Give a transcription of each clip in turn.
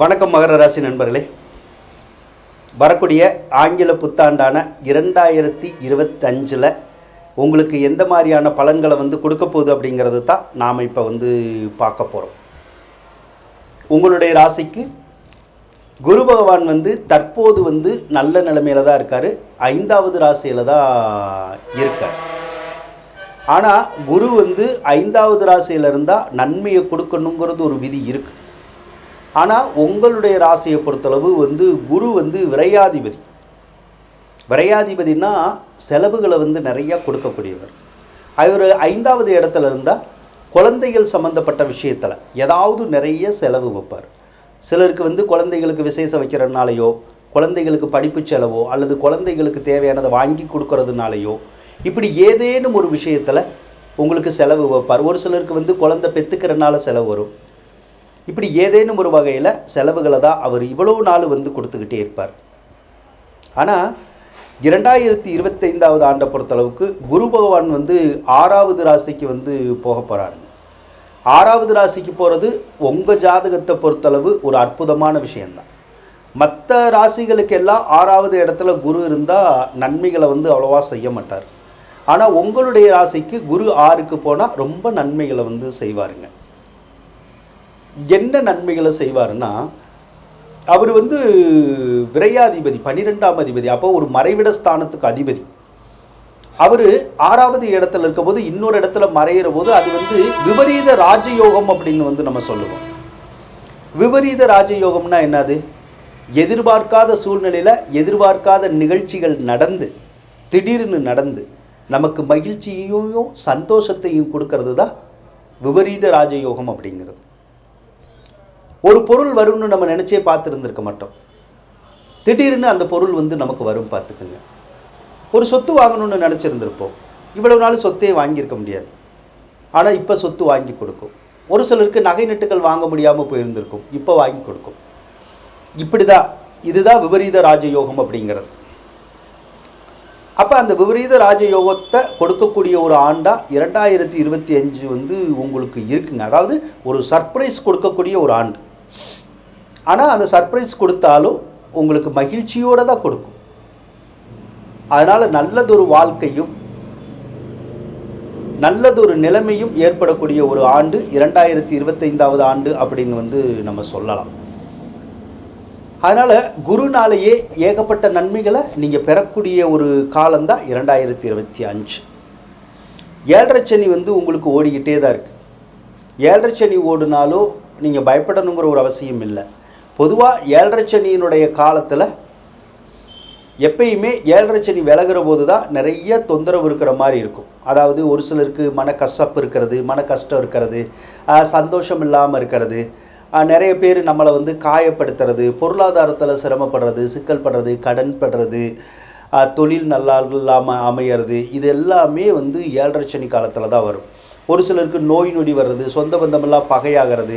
வணக்கம் மகர ராசி நண்பர்களே. வரக்கூடிய ஆங்கில புத்தாண்டான இரண்டாயிரத்தி இருபத்தஞ்சில் உங்களுக்கு எந்த மாதிரியான பலன்களை வந்து கொடுக்க போகுது அப்படிங்கிறது தான் நாம் இப்போ வந்து பார்க்க போகிறோம் உங்களுடைய ராசிக்கு குரு பகவான் வந்து தற்போது வந்து நல்ல நிலைமையில தான் இருக்கார். ஐந்தாவது ராசியில் தான் இருக்கார். ஆனால் குரு வந்து ஐந்தாவது ராசியில் இருந்தால் நன்மையை கொடுக்கணுங்கிறது ஒரு விதி இருக்குது ஆனால் உங்களுடைய ராசியை பொறுத்தளவு வந்து குரு வந்து விரையாதிபதி. விரையாதிபதினா செலவுகளை வந்து நிறையா கொடுக்கக்கூடியவர். அவர் ஐந்தாவது இடத்துல இருந்தால் குழந்தைகள் சம்மந்தப்பட்ட விஷயத்தில் ஏதாவது நிறைய செலவு வைப்பார். சிலருக்கு வந்து குழந்தைகளுக்கு விசேஷம் வைக்கிறதுனாலையோ குழந்தைகளுக்கு படிப்பு செலவோ அல்லது குழந்தைகளுக்கு தேவையானதை வாங்கி கொடுக்கறதுனாலையோ இப்படி ஏதேனும் ஒரு விஷயத்தில் உங்களுக்கு செலவு வைப்பார். ஒரு சிலருக்கு வந்து குழந்தை பெற்றுக்கிறனால செலவு வரும். இப்படி ஏதேனும் ஒரு வகையில் செலவுகளை தான் அவர் இவ்வளவு நாள் வந்து கொடுத்துக்கிட்டே இருப்பார். ஆனால் இரண்டாயிரத்தி இருபத்தைந்தாவது ஆண்டை பொறுத்தளவுக்கு குரு பகவான் வந்து ஆறாவது ராசிக்கு வந்து போக போகிறாருங்க ஆறாவது ராசிக்கு போகிறது உங்கள் ஜாதகத்தை பொறுத்தளவு ஒரு அற்புதமான விஷயந்தான் மற்ற ராசிகளுக்கெல்லாம் ஆறாவது இடத்துல குரு இருந்தால் நன்மைகளை வந்து அவ்வளோவா செய்ய மாட்டார். ஆனால் உங்களுடைய ராசிக்கு குரு ஆறுக்கு போனால் ரொம்ப நன்மைகளை வந்து செய்வாருங்க. என்ன நன்மைகளை செய்வாருன்னா அவர் வந்து விரையாதிபதி பன்னிரெண்டாம் அதிபதி அப்போ ஒரு மறைவிட ஸ்தானத்துக்கு அதிபதி. அவர் ஆறாவது இடத்துல இருக்கும்போது இன்னொரு இடத்துல மறையிற போது அது வந்து விபரீத ராஜயோகம் அப்படின்னு வந்து நம்ம சொல்லுவோம். விபரீத ராஜயோகம்னா என்னது? எதிர்பார்க்காத சூழ்நிலையில் எதிர்பார்க்காத நிகழ்ச்சிகள் நடந்து திடீர்னு நடந்து நமக்கு மகிழ்ச்சியையும் சந்தோஷத்தையும் கொடுக்கறது தான் விபரீத ராஜயோகம் அப்படிங்கிறது. ஒரு பொருள் வரும்னு நம்ம நினச்சே பார்த்துருந்துருக்க மாட்டோம். திடீர்னு அந்த பொருள் வந்து நமக்கு வரும் பார்த்துக்குங்க. ஒரு சொத்து வாங்கணும்னு நினச்சிருந்துருப்போம். இவ்வளவு நாள் சொத்தே வாங்கியிருக்க முடியாது. ஆனால் இப்போ சொத்து வாங்கி கொடுக்கும். ஒரு சிலருக்கு நகை நட்டுகள் வாங்க முடியாமல் போயிருந்திருக்கும். இப்போ வாங்கி கொடுக்கும். இப்படி தான் இதுதான் விபரீத ராஜயோகம் அப்படிங்கிறது. அப்போ அந்த விபரீத ராஜயோகத்தை கொடுக்கக்கூடிய ஒரு ஆண்டாக இரண்டாயிரத்தி இருபத்தி அஞ்சு வந்து உங்களுக்கு இருக்குங்க. அதாவது ஒரு சர்ப்ரைஸ் கொடுக்கக்கூடிய ஒரு ஆண்டு. ஆனால் அந்த சர்ப்ரைஸ் கொடுத்தாலும் உங்களுக்கு மகிழ்ச்சியோடு தான் கொடுக்கும். அதனால் நல்லதொரு வாழ்க்கையும் நல்லதொரு நிலைமையும் ஏற்படக்கூடிய ஒரு ஆண்டு இரண்டாயிரத்தி இருபத்தைந்தாவது ஆண்டு அப்படின்னு வந்து நம்ம சொல்லலாம். அதனால் குருனாலேயே ஏகப்பட்ட நன்மைகளை நீங்கள் பெறக்கூடிய ஒரு காலம்தான் இரண்டாயிரத்தி இருபத்தி அஞ்சு. ஏழரை சனி வந்து உங்களுக்கு ஓடிக்கிட்டே தான் இருக்குது ஏழரை சனி ஓடுனாலும் நீங்கள் பயப்படணுங்கிற ஒரு அவசியம் இல்லை. பொதுவாக ஏழரை சனியினுடைய காலத்தில் எப்பயுமே ஏழரை சனி விலகிற போது தான் நிறைய தொந்தரவு இருக்கிற மாதிரி இருக்கும். அதாவது ஒரு சிலருக்கு மன கசப்பு இருக்கிறது மன கஷ்டம் இருக்கிறது சந்தோஷம் இல்லாமல் இருக்கிறது. நிறைய பேர் நம்மளை வந்து காயப்படுத்துறது பொருளாதாரத்தில் சிரமப்படுறது சிக்கல் படுறது கடன் படுறது தொழில் நல்லா இல்லாமல் அமையிறது இது எல்லாமே வந்து ஏழரை சனி காலத்தில் தான் வரும். ஒரு சிலருக்கு நோய் நொடி வர்றது சொந்த பந்தமெல்லாம் பகையாகிறது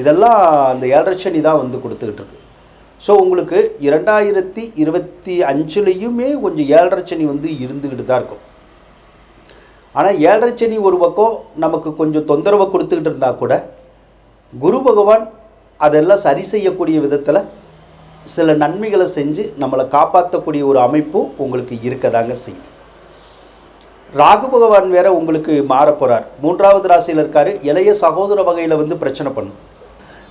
இதெல்லாம் அந்த ஏழரை சனி தான் வந்து கொடுத்துக்கிட்டு இருக்கு. ஸோ உங்களுக்கு இரண்டாயிரத்தி இருபத்தி அஞ்சுலேயுமே கொஞ்சம் ஏழரை சனி வந்து இருந்துக்கிட்டு தான் இருக்கும். ஆனால் ஏழரை சனி ஒரு பக்கம் நமக்கு கொஞ்சம் தொந்தரவை கொடுத்துக்கிட்டு இருந்தால் கூட குரு பகவான் அதெல்லாம் சரி செய்யக்கூடிய விதத்தில் சில நன்மைகளை செஞ்சு நம்மளை காப்பாற்றக்கூடிய ஒரு அமைப்பும் உங்களுக்கு இருக்கதாங்க செய்யுது. ராகு பகவான் வேற உங்களுக்கு மாறப்போகிறார் மூன்றாவது ராசியில் இருக்கார். இளைய சகோதர வகையில் வந்து பிரச்சனை பண்ணும்.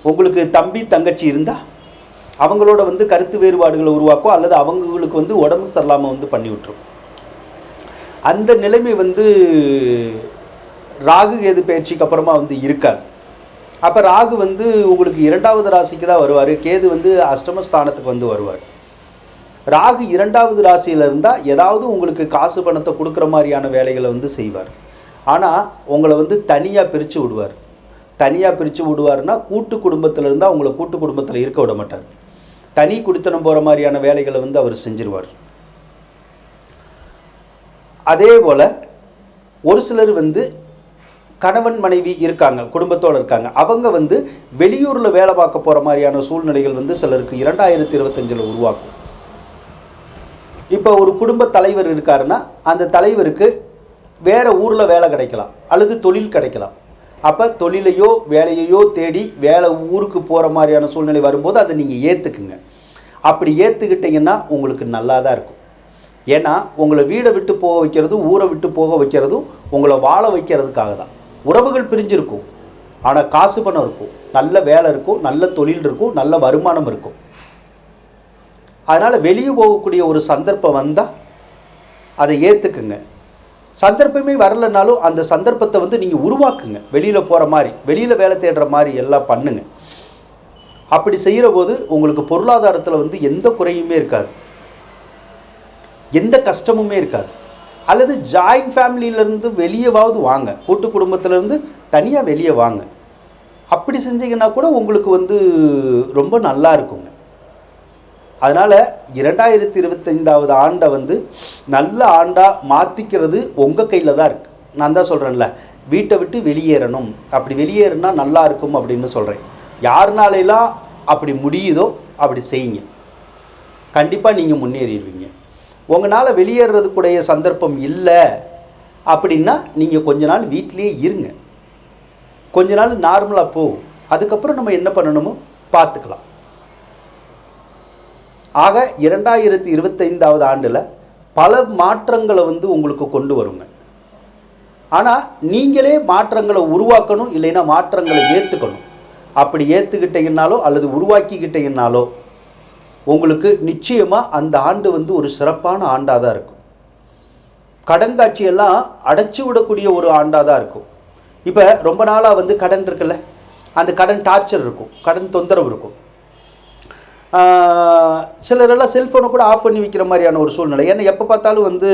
உங்களுக்கு தம்பி தங்கச்சி இருந்தால் அவங்களோட வந்து கருத்து வேறுபாடுகளை உருவாக்கும் அல்லது அவங்களுக்கு வந்து உடம்பு சரியில்லாமல் வந்து பண்ணி விட்டுரும். அந்த நிலைமை வந்து ராகு கேது பயிற்சிக்கு அப்புறமா வந்து இருக்காது. அப்போ ராகு வந்து உங்களுக்கு இரண்டாவது ராசிக்கு தான் வருவார். கேது வந்து அஷ்டமஸ்தானத்துக்கு வந்து வருவார். ராகு இரண்டாவது ராசியில் இருந்தால் ஏதாவது உங்களுக்கு காசு பணத்தை கொடுக்குற மாதிரியான வேலைகளை வந்து செய்வார். ஆனால் உங்களை வந்து தனியாக பிரித்து விடுவார். தனியாக பிரித்து விடுவார்னா கூட்டு குடும்பத்தில் இருந்தால் அவங்கள கூட்டு குடும்பத்தில் இருக்க விட மாட்டார். தனி குடித்தனம் போகிற மாதிரியான வேலைகளை வந்து அவர் செஞ்சிருவார். அதே போல் ஒரு சிலர் வந்து கணவன் மனைவி இருக்காங்க குடும்பத்தோடு இருக்காங்க. அவங்க வந்து வெளியூரில் வேலை பார்க்க போகிற மாதிரியான சூழ்நிலைகள் வந்து சிலருக்கு இரண்டாயிரத்தி இருபத்தஞ்சில் உருவாக்கும். இப்போ ஒரு குடும்ப தலைவர் இருக்காருன்னா அந்த தலைவருக்கு வேறு ஊரில் வேலை கிடைக்கலாம் அல்லது தொழில் கிடைக்கலாம். அப்போ தொழிலையோ வேலையையோ தேடி வேலை ஊருக்கு போகிற மாதிரியான சூழ்நிலை வரும்போது அதை நீங்கள் ஏற்றுக்குங்க அப்படி ஏற்றுக்கிட்டிங்கன்னா உங்களுக்கு நல்லா தான் இருக்கும். ஏன்னா உங்களை வீடை விட்டு போக வைக்கிறதும் ஊரை விட்டு போக வைக்கிறதும் உங்களை வாழ வைக்கிறதுக்காக தான். உறவுகள் பிரிஞ்சிருக்கும். ஆனால் காசு பணம் இருக்கும். நல்ல வேலை இருக்கும் நல்ல தொழில் இருக்கும் நல்ல வருமானம் இருக்கும். அதனால் வெளியே போகக்கூடிய ஒரு சந்தர்ப்பம் வந்தால் அதை ஏற்றுக்குங்க சந்தர்ப்பமே வரலைனாலும் அந்த சந்தர்ப்பத்தை வந்து நீங்கள் உருவாக்குங்க. வெளியில் போகிற மாதிரி வெளியில் வேலை தேடுற மாதிரி எல்லாம் பண்ணுங்க. அப்படி செய்கிற போது உங்களுக்கு பொருளாதாரத்தில் வந்து எந்த குறையுமே இருக்காது. எந்த கஷ்டமுமே இருக்காது. அல்லது ஜாயிண்ட் ஃபேமிலியிலேருந்து வெளியவாவது வாங்க. கூட்டு குடும்பத்திலேருந்து தனியாக வெளியே வாங்க. அப்படி செஞ்சீங்கன்னா கூட உங்களுக்கு வந்து ரொம்ப நல்லா இருக்குங்க. அதனால் இரண்டாயிரத்தி இருபத்தைந்தாவது ஆண்டை வந்து நல்ல ஆண்டாக மாற்றிக்கிறது உங்கள் கையில் தான் இருக்குது நான் தான் சொல்கிறேன்ல வீட்டை விட்டு வெளியேறணும். அப்படி வெளியேறினா நல்லா இருக்கும் அப்படின்னு சொல்கிறேன் யாருனாலெல்லாம் அப்படி முடியுதோ அப்படி செய்யுங்க. கண்டிப்பாக நீங்கள் முன்னேறிடுவீங்க. உங்களால் வெளியேறதுக்குடைய சந்தர்ப்பம் இல்லை அப்படின்னா நீங்கள் கொஞ்ச நாள் வீட்டிலே இருங்க. கொஞ்ச நாள் நார்மலாக போ. அதுக்கப்புறம் நம்ம என்ன பண்ணணுமோ பார்த்துக்கலாம். ஆக இரண்டாயிரத்தி இருபத்தைந்தாவது ஆண்டில் பல மாற்றங்களை வந்து உங்களுக்கு கொண்டு வருங்க. ஆனால் நீங்களே மாற்றங்களை உருவாக்கணும் இல்லைன்னா மாற்றங்களை ஏற்றுக்கணும் அப்படி ஏற்றுக்கிட்டீங்கன்னாலோ அல்லது உருவாக்கிக்கிட்டீங்கனாலோ உங்களுக்கு நிச்சயமாக அந்த ஆண்டு வந்து ஒரு சிறப்பான ஆண்டாக தான் இருக்கும். கடன் காட்சியெல்லாம் அடைச்சி விடக்கூடிய ஒரு ஆண்டாக தான் இருக்கும். இப்போ ரொம்ப நாளாக வந்து கடன் இருக்குல்ல? அந்த கடன் டார்ச்சர் இருக்கும் கடன் தொந்தரவு இருக்கும். சிலரெல்லாம் செல்ஃபோனை கூட ஆஃப் பண்ணி வைக்கிற மாதிரியான ஒரு சூழ்நிலை. ஏன்னா எப்போ பார்த்தாலும் வந்து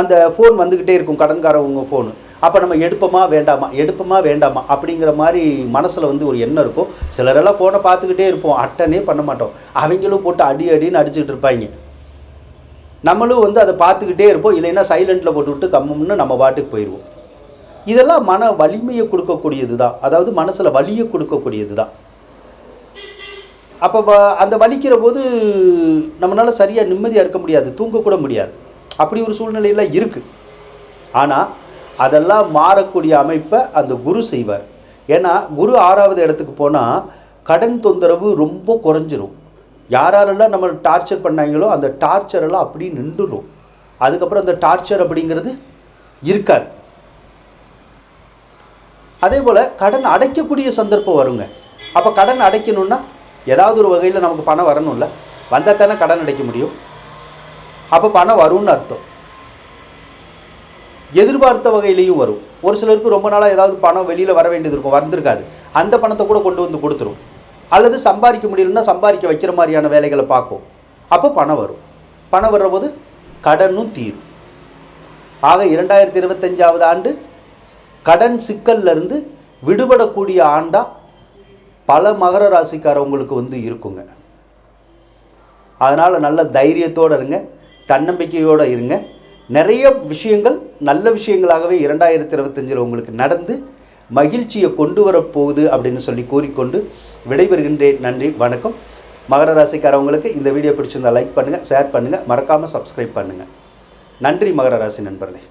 அந்த ஃபோன் வந்துக்கிட்டே இருக்கும் கடன்காரவங்க ஃபோனு அப்போ நம்ம எடுப்போமா வேண்டாமா? எடுப்போமா வேண்டாமா? அப்படிங்கிற மாதிரி மனசில் வந்து ஒரு எண்ணம் இருக்கும். சிலரெல்லாம் ஃபோனை பார்த்துக்கிட்டே இருப்போம். அட்டனே பண்ண மாட்டோம். அவங்களும் போட்டு அடி அடின்னு அடிச்சுக்கிட்டு இருப்பாங்க. நம்மளும் வந்து அதை பார்த்துக்கிட்டே இருப்போம். இல்லைன்னா சைலண்ட்டில் போட்டு விட்டு கம்முன்னு நம்ம பாட்டுக்கு போயிடுவோம் இதெல்லாம் மன வலிமையை கொடுக்கக்கூடியது தான் அதாவது மனசில் வலியை கொடுக்கக்கூடியது தான் அப்போ வ- அந்த வலிக்கிற போது நம்மளால் சரியாக நிம்மதியாக இருக்க முடியாது தூங்கக்கூட முடியாது. அப்படி ஒரு சூழ்நிலையெல்லாம் இருக்குது ஆனால் அதெல்லாம் மாறக்கூடிய அமைப்பை அந்த குரு செய்வார். ஏன்னா குரு ஆறாவது இடத்துக்கு போனால் கடன் தொந்தரவு ரொம்ப குறைஞ்சிரும். யாராரெல்லாம் நம்ம டார்ச்சர் பண்ணாங்களோ அந்த டார்ச்சரெல்லாம் அப்படியே நின்றுடும் அதுக்கப்புறம் அந்த டார்ச்சர் அப்படிங்கிறது இருக்காது. அதே போல் கடன் அடைக்கக்கூடிய சந்தர்ப்பம் வருங்க. அப்போ கடன் அடைக்கணும்னா ஏதாவது ஒரு வகையில் நமக்கு பணம் வரணும்ல வந்தால் தானே கடன் அடைக்க முடியும். அப்போ பணம் வரும்னு அர்த்தம். எதிர்பார்த்த வகையிலையும் வரும். ஒரு சிலருக்கு ரொம்ப நாளாக ஏதாவது பணம் வெளியில் வர வேண்டியது இருக்கும் வந்திருக்காது. அந்த பணத்தை கூட கொண்டு வந்து கொடுத்துரும். அல்லது சம்பாதிக்க முடியலன்னா சம்பாதிக்க வைக்கிற மாதிரியான வேலைகளை பார்க்கும். அப்போ பணம் வரும். பணம் வர்ற போது கடனும் தீரும். ஆக இரண்டாயிரத்தி இருபத்தஞ்சாவது ஆண்டு கடன் சிக்கல்ல இருந்து விடுபடக்கூடிய ஆண்டாக பல மகர ராசிக்காரவங்களுக்கு வந்து இருக்குங்க. அதனால் நல்ல தைரியத்தோடு இருங்க தன்னம்பிக்கையோடு இருங்க. நிறைய விஷயங்கள் நல்ல விஷயங்களாகவே இரண்டாயிரத்தி இருபத்தஞ்சில் உங்களுக்கு நடந்து மகிழ்ச்சியை கொண்டு வரப்போகுது அப்படின்னு சொல்லி கூறிக்கொண்டு விடைபெறுகின்றேன். நன்றி வணக்கம். மகர ராசிக்காரவங்களுக்கு இந்த வீடியோ பிடிச்சிருந்தா லைக் பண்ணுங்கள் ஷேர் பண்ணுங்கள் மறக்காமல் சப்ஸ்கிரைப் பண்ணுங்கள் நன்றி மகர ராசி நண்பர்களே.